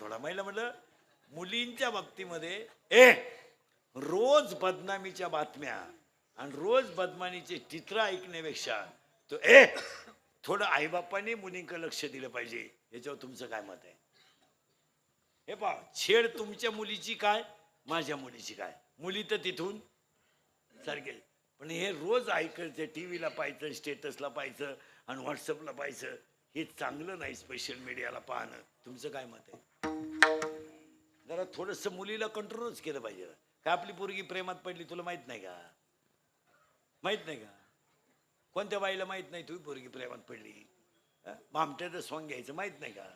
थोडा. महिला म्हटलं मुलींच्या बाबतीमध्ये ए रोज बदनामीच्या बातम्या आणि रोज बदनामीचे चित्र ऐकण्यापेक्षा तो ए थोडं आईबापाने मुलींकडे लक्ष दिलं पाहिजे. याच्यावर तुमचं काय मत आहे? हे पा छेड तुमच्या मुलीची काय? माझ्या मुलीची काय? मुली तर तिथून सारखे. पण हे रोज ऐकायचं टी व्हीला पाहायचं स्टेटसला पाहायचं आणि व्हॉट्सअपला पाहायचं हे चांगलं नाही स्पेशल मीडियाला पाहणं. तुमचं काय मत आहे? जरा थोडंसं मुलीला कंट्रोलच केलं पाहिजे. का आपली पोरगी प्रेमात पडली तुला माहीत नाही का? माहीत नाही का? कोणत्या बाईला माहीत नाही तुझी पोरगी प्रेमात पडली? भामट्याचं सॉंग घ्यायचं माहीत नाही का?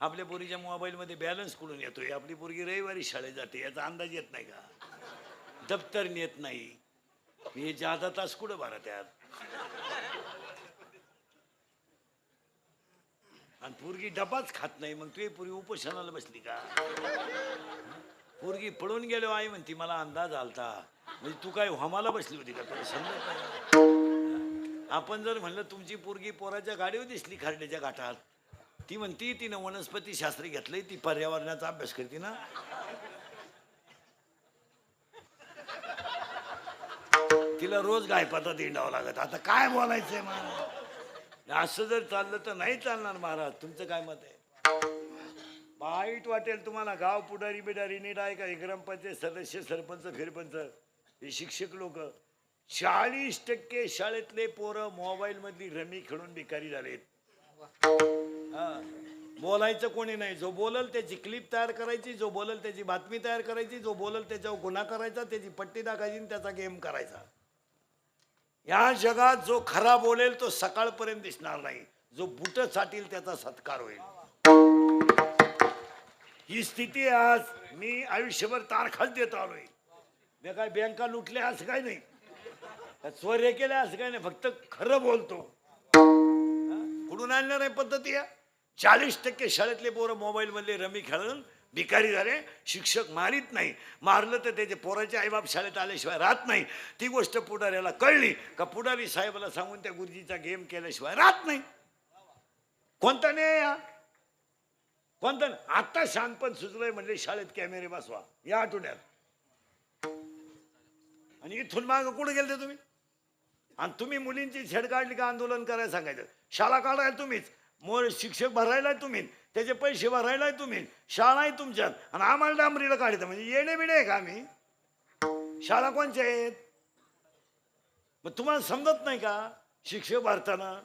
आपल्या पोरीच्या मोबाईलमध्ये बॅलन्स कुठून येतोय? आपली पोरगी रविवारी शाळेत जाते याचा अंदाज येत नाही का? दप्तर नेत नाही. हे जादा तास कुठं भरा त्यात आणि पोरगी डबाच खात नाही मग तुझी पोरगी उपोषणाला बसली का? पोरगी पळून गेलो आई म्हणती मला अंदाज आलता. म्हणजे तू काय हमाला बसली होती का? तुला समजत नाही. आपण जर म्हणलं तुमची पोरगी पोराच्या गाडीवर दिसली खारड्याच्या घाटात. ती म्हणती तिनं वनस्पती शास्त्र घेतलंय ती पर्यावरणाचा अभ्यास करते ना. तिला रोज गायपाता दिंडावं लागत. आता काय बोलायचंय मला? असं जर चाललं तर नाही चालणार महाराज. तुमचं काय मत आहे? वाईट वाटेल तुम्हाला. गाव पुढारी बिडारी नीट का? हे ग्रामपंचायत सदस्य सरपंच फिरपंच हे शिक्षक लोक. चाळीस टक्के शाळेतले पोरं मोबाईल मधली रमी खेळून भिकारी झालेत. हा. बोलायचं कोणी नाही. जो बोलल त्याची क्लिप तयार करायची जो बोलल त्याची बातमी तयार करायची जो बोलल त्याच्यावर गुन्हा करायचा त्याची पट्टी टाकायची त्याचा गेम करायचा. या जगात जो खरा बोलेल तो सकाळपर्यंत दिसणार नाही. जो बुट साठील त्याचा सत्कार होईल. ही स्थिती आज मी आयुष्यभर तारखाच देत आलोय. मी काय बँका लुटल्या असं काय नाही. का केल्या असं काय नाही. फक्त खरं बोलतो. पुढून कुठून आणणार नाही पद्धती या? चाळीस टक्के शाळेतले पोरं मोबाईल मधले रमी खेळून भिकारी झाले शिक्षक मारित नाही. मारलं तर त्याचे पोराचे आईबाप शाळेत आल्याशिवाय राहत नाही. ती गोष्ट पुढाऱ्याला कळली का पुढारी साहेबाला सांगून त्या गुरुजीचा गेम केल्याशिवाय राहत नाही. कोणता नाही या कोणता? नाही? आता शानपण सुचलंय म्हणजे शाळेत कॅमेरे बसवा या आठवड्यात. आणि इथून माग कुठे गेलते तुम्ही? आणि तुम्ही मुलींची छेड काढली का आंदोलन करायला सांगायचं? शाळा काढायला तुम्हीच. मोर शिक्षक भरायला तुम्ही त्याचे पैसे भरायला तुम्ही शाळा आहे तुमच्यात आणि आम्हाला डांबरीला काढायचं म्हणजे येणे बिणे आहे का आम्ही? शाळा कोणच्या आहेत? मग तुम्हाला समजत नाही का शिक्षक भारताना?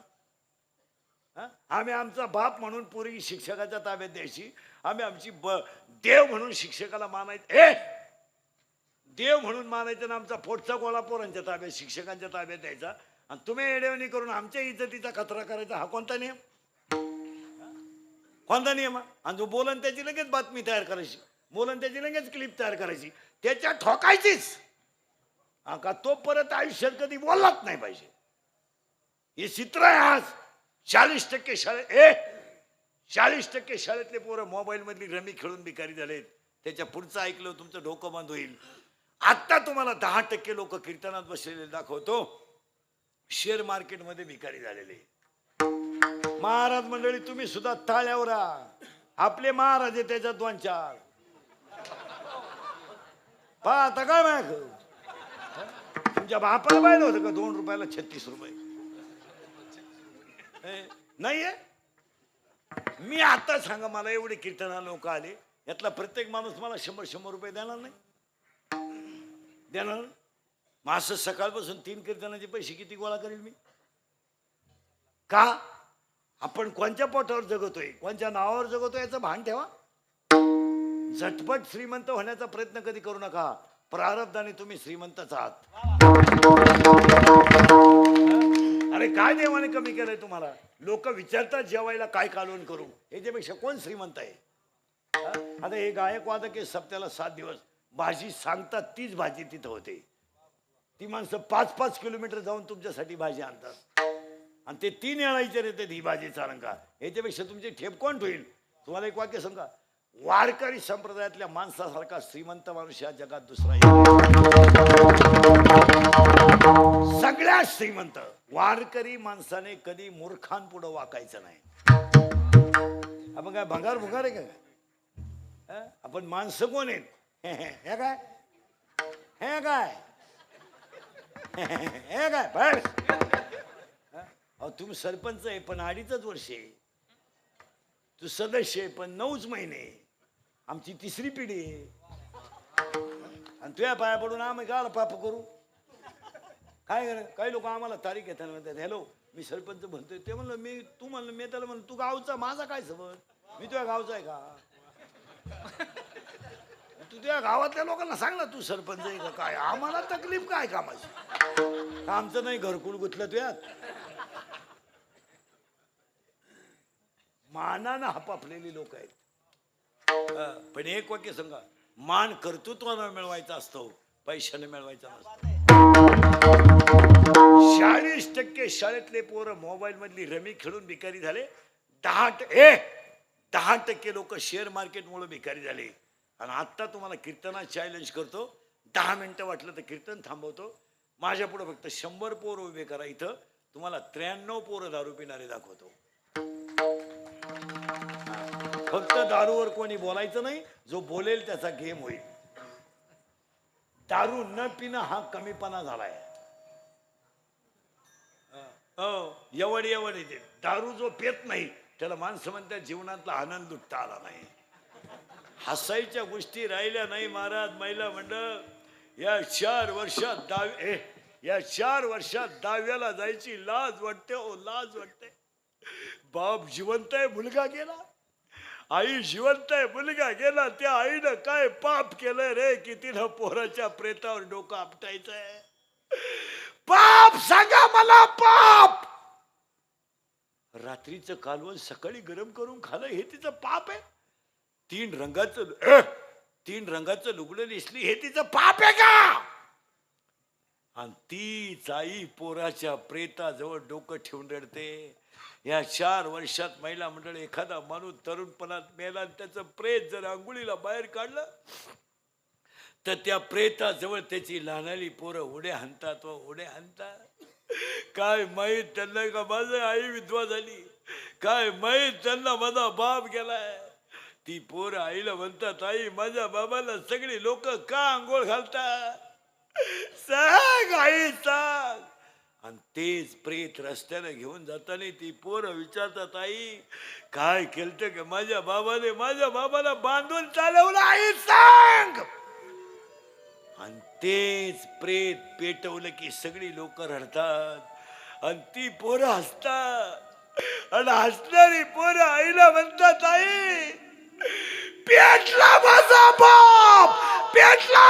हा? आम्ही आमचा बाप म्हणून पूर्वी शिक्षकाच्या ताब्यात द्यायची. आम्ही आमची ब देव म्हणून शिक्षकाला मानायचं. ए देव म्हणून मानायचं ना आमचा पोटचा गोळा पोरांच्या ताब्यात शिक्षकांच्या ताब्यात द्यायचा. आणि तुम्ही एडेवणी करून आमच्या इज्जतीचा कचरा करायचा हा कोणता नियम? कोणता नियम आणि जो बोलन त्याची लगेच बातमी तयार करायची. बोलन त्याची लगेच क्लिप तयार करायची. त्याच्या ठोकायचीच. हा का तो परत आयुष्यात कधी बोललाच नाही पाहिजे. हे चित्र आहे आज. चाळीस टक्के शाळेत ए चाळीस टक्के शाळेतले पोरं मोबाईलमधली रमी खेळून भिकारी झालेत. त्याच्या पुढचं ऐकलं तुमचं डोकं बंद होईल. आत्ता तुम्हाला दहा टक्के लोक कीर्तनात बसलेले दाखवतो. शेअर मार्केटमध्ये भिकारी झालेले. महाराज मंडळी तुम्ही सुद्धा ताळ्यावर आपले महाराज आहे त्याच्यात दोन चार. पहा आता काय माग तुमच्या बापाला पाहिलं होतं का दोन रुपयाला छत्तीस रुपये? नाहीये? मी आता सांगा मला एवढे कीर्तना लोक आले. यातला प्रत्येक माणूस मला शंभर शंभर रुपये देणार नाही. देणार? मग असं सकाळपासून तीन कीर्तनाचे पैसे किती गोळा करेल मी? का? आपण कोणत्या पोटावर जगतोय? कोणत्या नावावर जगतोय याचं भान ठेवा. झटपट श्रीमंत होण्याचा प्रयत्न कधी करू नका. प्रारब्धाने तुम्ही श्रीमंतच आहात. अरे काय देवाने कमी केलंय तुम्हाला? लोक विचारतात जेवायला काय कालवण करू? याच्यापेक्षा कोण श्रीमंत आहे? आता हे गायक वादक आहे सप्त्याला सात दिवस. भाजी सांगतात तीच भाजी तिथं होते. ती माणसं पाच पाच किलोमीटर जाऊन तुमच्यासाठी भाजी आणतात. आणि ते तीन येळायचे रे ही भाजी चालन याच्यापेक्षा तुमची ठेप कोण होईल तुम्हाला एक वाक्य सांगा. वारकरी संप्रदायातल्या माणसासारखा श्रीमंत माणूस या जगात दुसरा सगळ्या सगळ्यात श्रीमंत वारकरी माणसाने कधी मूर्खांपुढं वाकायचं नाही. आपण काय भंगार भुंगार आहे का काय? आपण माणसं कोण आहेत? हे काय? हे काय? हे काय? बस. अहो तुम्ही सरपंच आहे पण अडीचच वर्ष आहे. तू सदस्य आहे पण नऊच महिने आमची तिसरी पिढी आहे. आणि तुझ्या पाया पडून आम्ही काय पाप करू. काय कर काही लोक आम्हाला तारीख घेताना म्हणतात हॅलो मी सरपंच म्हणतोय. ते म्हणलं मी तू म्हणलं मी त्याला म्हणलं तू गावचा माझा काय समज मी तुझ्या गावचा आहे का? तू तुझ्या गावातल्या लोकांना सांग ना तू सरपंच आहे का काय? आम्हाला तकलीफ काय कामाची? आमचं नाही घरकुल गुतलं तुझ्यात. मानानं हपापलेली लोक आहेत. पण एक वाक्य सांगा मान कर्तृत्वानं मिळवायचा असतो पैशाने मिळवायचा नसतो. चाळीस टक्के शाळेतले पोरं मोबाईल मधली रमी खेळून भिकारी झाले दहा ए दहा टक्के लोक शेअर मार्केटमुळे भिकारी झाले. आणि आत्ता तुम्हाला कीर्तना चॅलेंज करतो दहा मिनटं वाटलं तर कीर्तन थांबवतो. माझ्या पुढे फक्त शंभर पोरं उभे करा इथं तुम्हाला त्र्याण्णव पोरं दारू पिणारे दाखवतो. फक्त दारूवर कोणी बोलायचं नाही जो बोलेल त्याचा गेम होईल. दारू न पिणं हा कमीपणा झालाय. हो एवढ एवढ येते दारू जो पेत नाही त्याला माणसं म्हणतात जीवनातला आनंद लुटता आला नाही. हसायच्या गोष्टी राहिल्या नाही महाराज महिला मंडळ. या चार वर्षात दाव ए या चार वर्षात दहाव्याला जायची लाज वाटते ओ लाज वाटते. बाप जिवंत आहे मुलगा गेला. आई जिवंत आहे मुलगा गेला त्या आईनं काय पाप केलंय रे की तिनं पोराच्या प्रेतावर डोकं आपटायचंय? पाप सांगा मला पाप! रात्रीचं कालवण सकाळी गरम करून खाणं हे तिचं पाप आहे? तीन रंगाचं तीन रंगाचं लुगडं नेसली हे तिचं पाप आहे का? आणि ती चाई पोराच्या प्रेताजवळ डोकं ठेवून रडते. या चार वर्षात महिला मंडळ एखादा माणूस तरुणपणात मेला आणि त्याचं प्रेत जर अंघोळीला बाहेर काढलं तर त्या प्रेताजवळ त्याची लहानाली पोरं उड्या हाणतात व उड्या हाणतात. काय माहीत त्यांना का माझं आई विधवा झाली? काय माहीत त्यांना माझा बाप गेलाय? ती पोरं आईला म्हणतात आई माझ्या बाबाला सगळी लोक का आंघोळ घालतात? सांग आई सांग. आणि तेच प्रेत रस्त्याने घेऊन जाताना ती पोरं विचारतात आई काय केलं का? माझ्या बाबाने माझ्या बाबाला बांधून चालवलं आई सांग. आणि तेच प्रेत पेटवलं की सगळी लोक रडतात. आणि ती पोरं हसतात. आणि हसणारी पोरं आईला म्हणतात आई पेटला माझा बाप पेटला.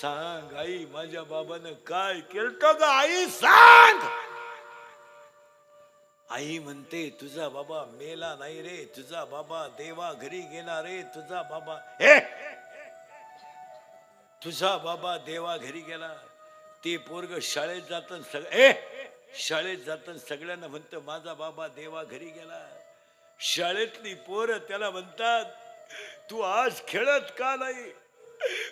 सांग आई माझ्या बाबानं काय केलं ग? आई सांग! आई म्हणते तुझा बाबा मेला नाही रे तुझा बाबा देवा घरी गेला रे तुझा बाबा हे! तुझा बाबा देवा घरी गेला. ते पोरग शाळेत जात सगळे ए शाळेत जात सगळ्यांना म्हणतं माझा बाबा देवा घरी गेला. शाळेतली पोरं त्याला म्हणतात तू आज खेळत का नाही?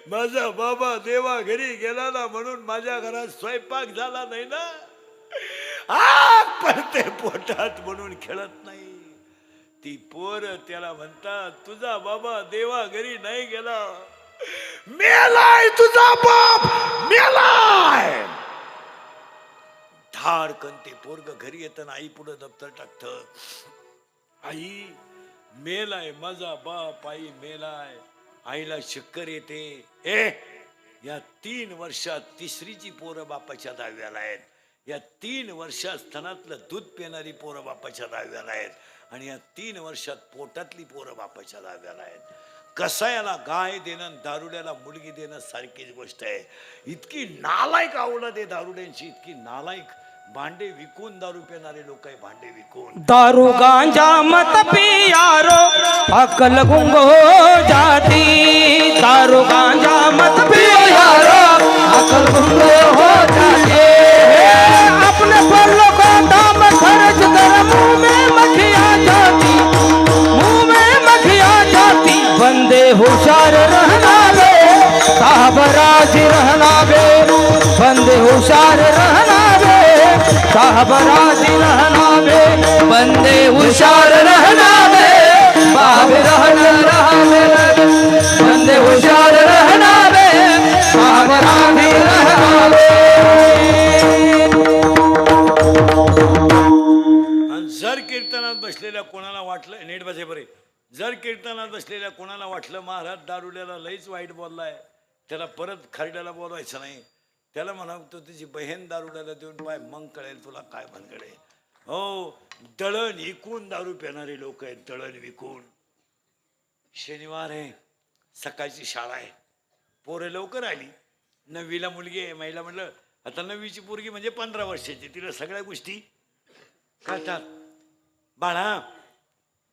माझा बाबा देवा घरी गेला ना म्हणून माझ्या घरात स्वयंपाक झाला नाही ना? आग ते पोटात म्हणून खेळत नाही. ती पोर त्याला म्हणतात तुझा बाबा देवा घरी नाही गेला. मेलाय तुझा बाप मेलाय. धाडकन ते पोरग घरी येताना आई पुढे दप्तर टाकत. आई मेलाय माझा बाप आई मेलाय. आईला शक्कर येते. ए या तीन वर्षात तिसरीची पोरं बापाच्या दहाव्याला आहेत. या तीन वर्षात स्तनातलं दूध पिणारी पोरं बापाच्या दहाव्याला आहेत. आणि या तीन वर्षात पोटातली पोरं बापाच्या दहाव्याला आहेत. कसायाला गाय देणं दारुड्याला मुलगी देणं सारखीच गोष्ट आहे. इतकी नालायक आवडत आहे दारुड्यांची इतकी नालायक भांडे विकून दारू पिणारे लोक आहे भांडे विकून दारू गांजा मत पियारो अकल गुंग हो जाती दारू गांजा मत पियारो अकल गुंग साहब रहना बंदे बे बंदे हुशार रहना बे बाबे रहना रहना बंदे हुशार रहना बे बाबरा रहना बे आणि जर कीर्तनात बसलेल्या कोणाला वाटलं नीट बसे बरे जर कीर्तनात बसलेल्या कोणाला वाटलं महाराज दारुड्याला लईच वाईट बोललाय त्याला परत खरड्याला बोलवायचं नाही. त्याला म्हणतो तुझी बहीण दारुड्याला देऊन पाय मग कळेल तुला काय भानगडे हो दळण विकून दारू पिणारे लोक आहेत दळण विकून. शनिवार आहे सकाळची शाळा आहे. पोरं लवकर आली. नववीला मुलगी आहे महिला म्हटलं आता नववीची पोरगी म्हणजे पंधरा वर्षाची तिला सगळ्या गोष्टी कळतात. बाळा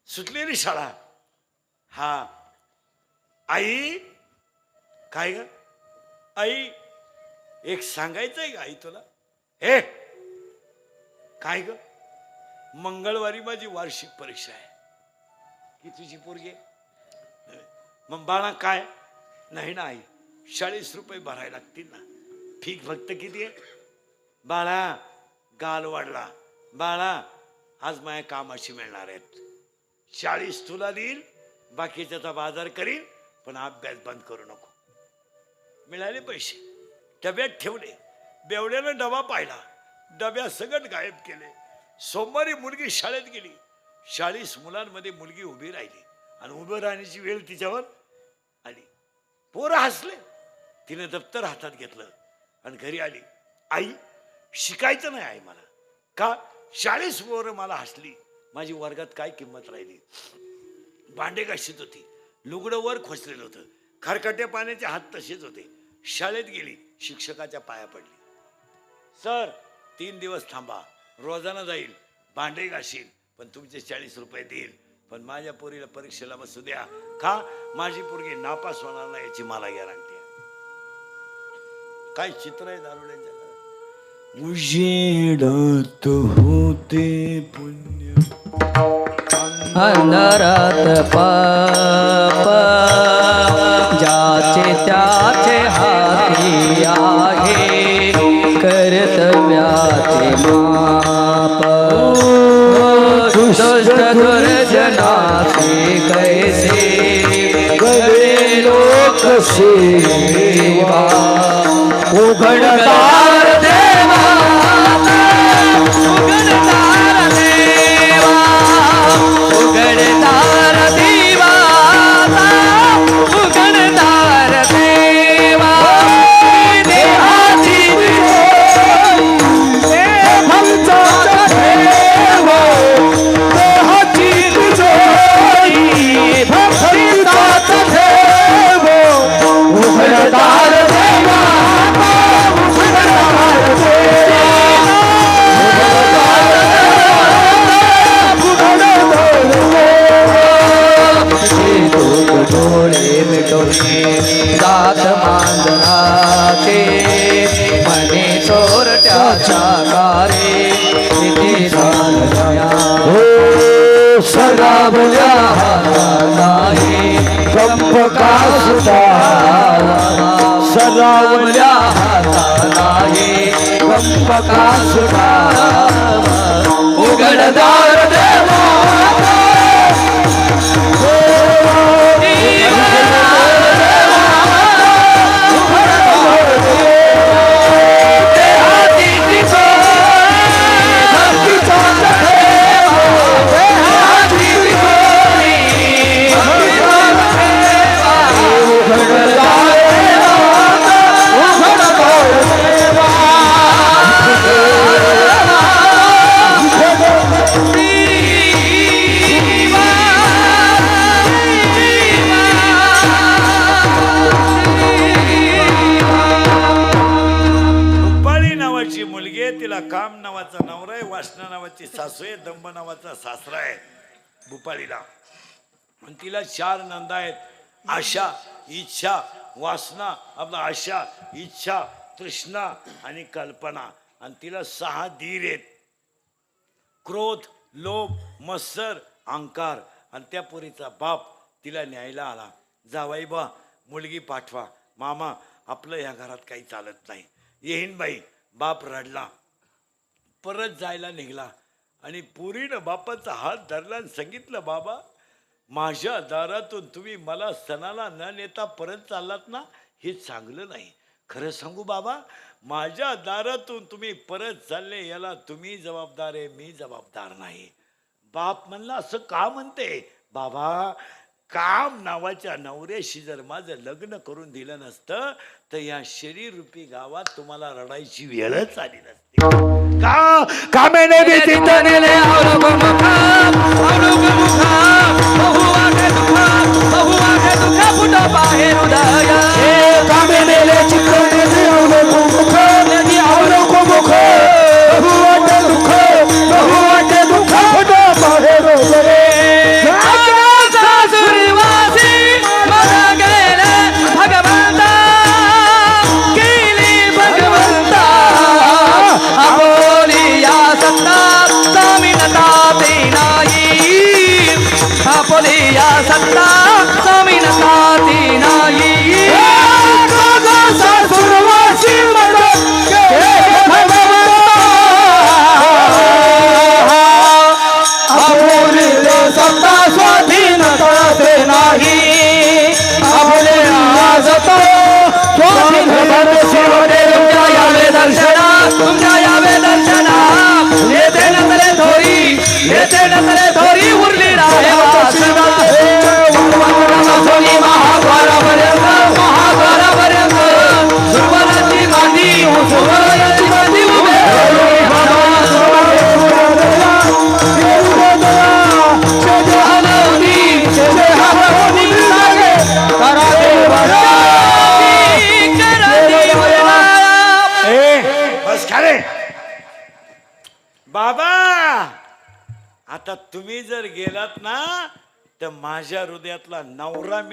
सुटलेली शाळा. हा. आई काय ग? आई एक सांगायचंय का आई तुला? हे! काय ग? मंगळवारी माझी वार्षिक परीक्षा आहे. की तुझी पोरगी? मग बाळा काय? नाही ना आई चाळीस रुपये भरायला लागतील ना. फी फक्त किती आहे? बाळा गाल वाढला. बाळा आज माझ्या कामाशी मिळणार आहेत. चाळीस तुला देईल बाकीच्याचा बाजार करील पण अभ्यास बंद करू नको. मिळाले पैसे. डब्यात ठेवले. बेवड्यानं डबा पाहिला. डब्या सगळं गायब केले. सोमवारी मुलगी शाळेत गेली. चाळीस मुलांमध्ये मुलगी उभी राहिली. आणि उभं राहण्याची वेळ तिच्यावर आली. पोरं हसले. तिने दप्तर हातात घेतलं आणि घरी आली. आई शिकायचं नाही आई मला. का? चाळीस पोरं मला हसली. माझी वर्गात काय किंमत राहिली? भांडे घाशीत होती. लुगडं वर खोचलेलं होतं. खरकट्या पाण्याचे हात तसेच होते. शाळेत गेली. शिक्षकाच्या पाया पडली. सर तीन दिवस थांबा. रोजानं जाईल. भांडे घाशील. पण तुमचे चाळीस रुपये देईल. पण माझ्या पोरीला परीक्षेला बसू द्या. का माझी पोरगी नापास होणार नाही याची मला गॅरंटी काय चित्र आहे दारुड्यांच्या घरात? उजेडात होते पुण्य. अंधारात पाप. ज्याचे त्याचे हाती आहे कर्तव्याचे माप. दुष्ट दुर्जनाचे कैसे गळे लोक सेवा? उघडता चोरट्याच्या गारे तिथे हो सदावल्या हाताने कंपका सुधारा सदावल्या हाताने कंपका सुधारा उघडदार देवा नावाचा सासरा आहे भूपाळीला. आणि तिला चार नंदा आहेत. आशा इच्छा वासना आपला आशा इच्छा तृष्णा आणि कल्पना. आणि तिला सहा धीर आहेत. क्रोध लोभ मत्सर अहंकार. आणि त्या पुरीचा बाप तिला न्यायला आला. जावाई बा मुलगी पाठवा. मामा आपलं ह्या घरात काही चालत नाही. येईन बाई बाप रडला. परत जायला निघला. आणि पुरीनं बापाचा हात धरला आणि सांगितलं बाबा माझ्या दारातून तुम्ही मला सणाला न नेता परत चाललात ना हे चांगलं नाही. खरं सांगू बाबा माझ्या दारातून तुम्ही परत चालले याला तुम्ही जबाबदार आहे मी जबाबदार नाही. बाप म्हणला असं का म्हणते? बाबा काम नावाच्या नवऱ्याशी जर माझं लग्न करून दिलं नसतं तर या शरीररूपी गावात तुम्हाला रडायची वेळच आली नसती. का? कामेने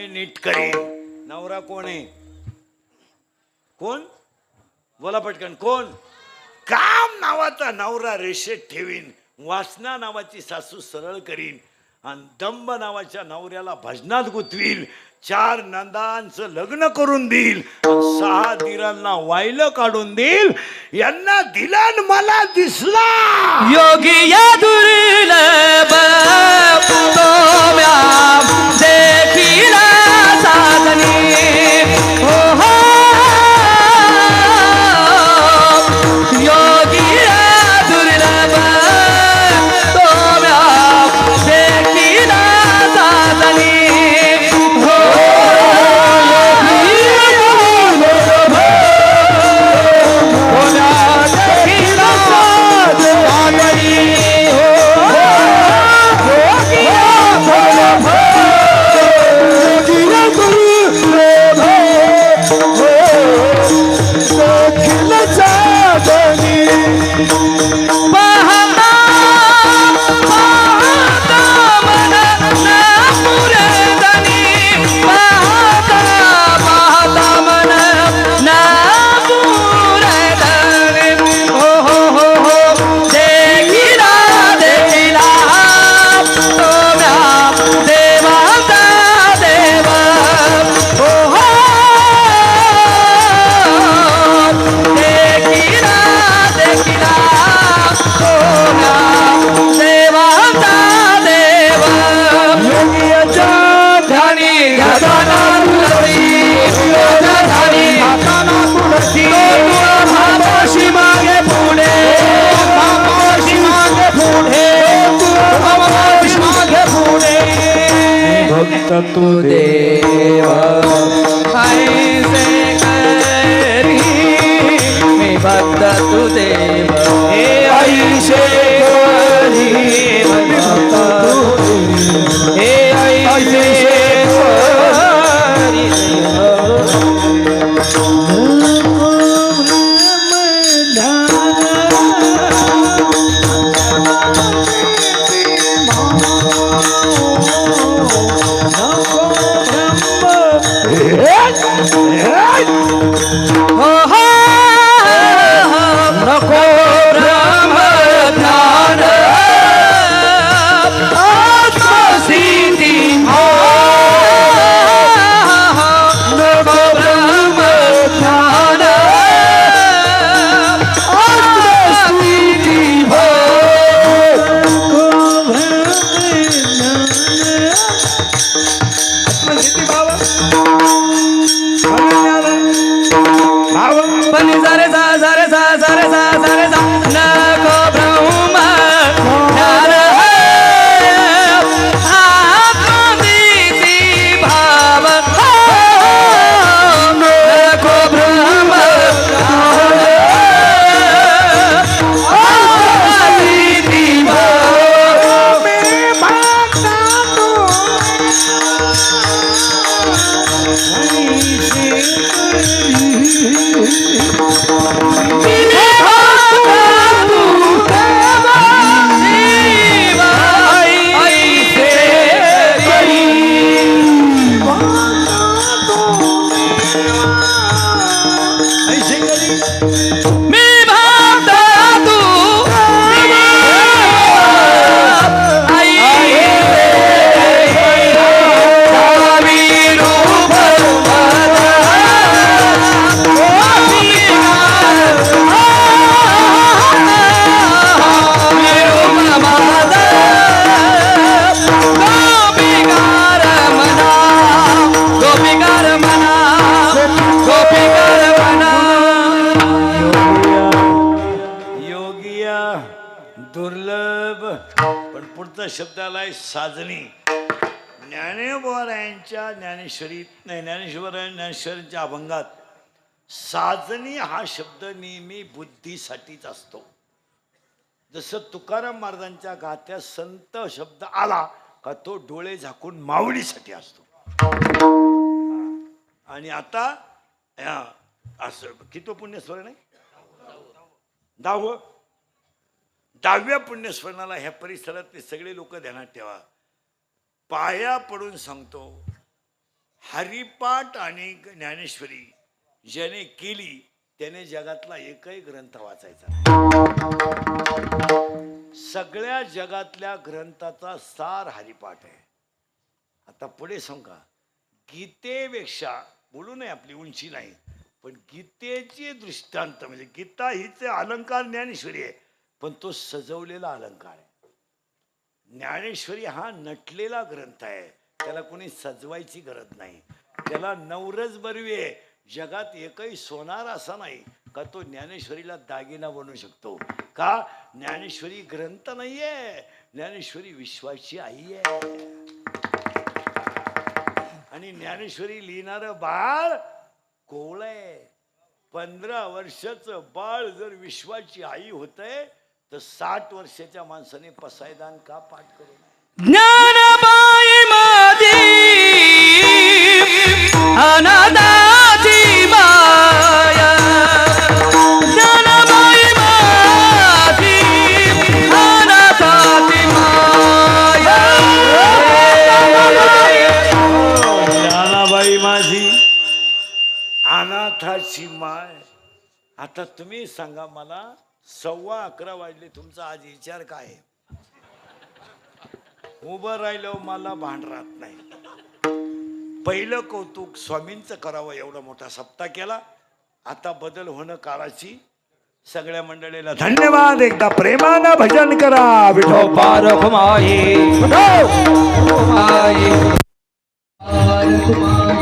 मी नीट करेन. नवरा कोण आहे? कोण? बोला पटकन कोण? काम नावाचा नवरा रेषेत ठेवीन वासना नावाची सासू सरळ करीन आणि दंब नावाच्या नवऱ्याला भजनात गुंतवील चार नंदांचं लग्न करून देईल सहा दिरांना वायलं काढून देईल यांना दिला न मला दिसला. योगी या दुर्लभ तोम्या देखीला জানে tu शब्दाला आहे साजनी ज्ञानेश्वरायांच्या ज्ञानेश्वरीत नाही ज्ञानेश्वर ज्ञानेश्वरांच्या अभंगात साजनी हा शब्द नेहमी बुद्धीसाठीच असतो. जसं तुकाराम महाराजांच्या गात्यात संत शब्द आला का तो डोळे झाकून मावळीसाठी असतो. आणि आता असं किती पुण्यस्मरण दाव दहावं? दहाव्या पुण्यस्मरणाला ह्या परिसरातले सगळे लोक ध्यानात ठेवा. पाया पडून सांगतो हरिपाठ आणि ज्ञानेश्वरी ज्याने केली त्याने जगातला एकही ग्रंथ वाचायचा सगळ्या जगातल्या ग्रंथाचा सार हरिपाठ आहे. आता पुढे सांगा गीतेपेक्षा बोलू नये आपली उंची नाही पण गीतेचे दृष्टांत म्हणजे गीता हिचे अलंकार ज्ञानेश्वरी आहे. पण तो सजवलेला अलंकार आहे. ज्ञानेश्वरी हा नटलेला ग्रंथ आहे. त्याला कोणी सजवायची गरज नाही. त्याला नवरच बरवी आहे. जगात एकही सोनार असा नाही का तो ज्ञानेश्वरीला दागिना बनू शकतो. का? ज्ञानेश्वरी ग्रंथ नाहीये. ज्ञानेश्वरी विश्वाची आई आहे. आणि ज्ञानेश्वरी लिहिणार बाळ कोवळ आहे. पंधरा वर्षाचं बाळ जर विश्वाची आई होतंय तर साठ वर्षाच्या माणसाने पसायदान का पाठ करू? ज्ञानबाई माझी अनादाची माया ज्ञानबाई माझी अनादाची माया ज्ञानाबाई माझी अनाथाची माय. आता तुम्ही सांगा मला सव्वा अकरा वाजले तुमचा आज विचार काय? उभं राहिलं मला भांड राहत नाही. पहिलं कौतुक स्वामींचं करावं एवढा मोठा सप्ताह केला. आता बदल होणं काळाची सगळ्या मंडळीला धन्यवाद. एकदा प्रेमानं भजन करा विठो पार! घुमाई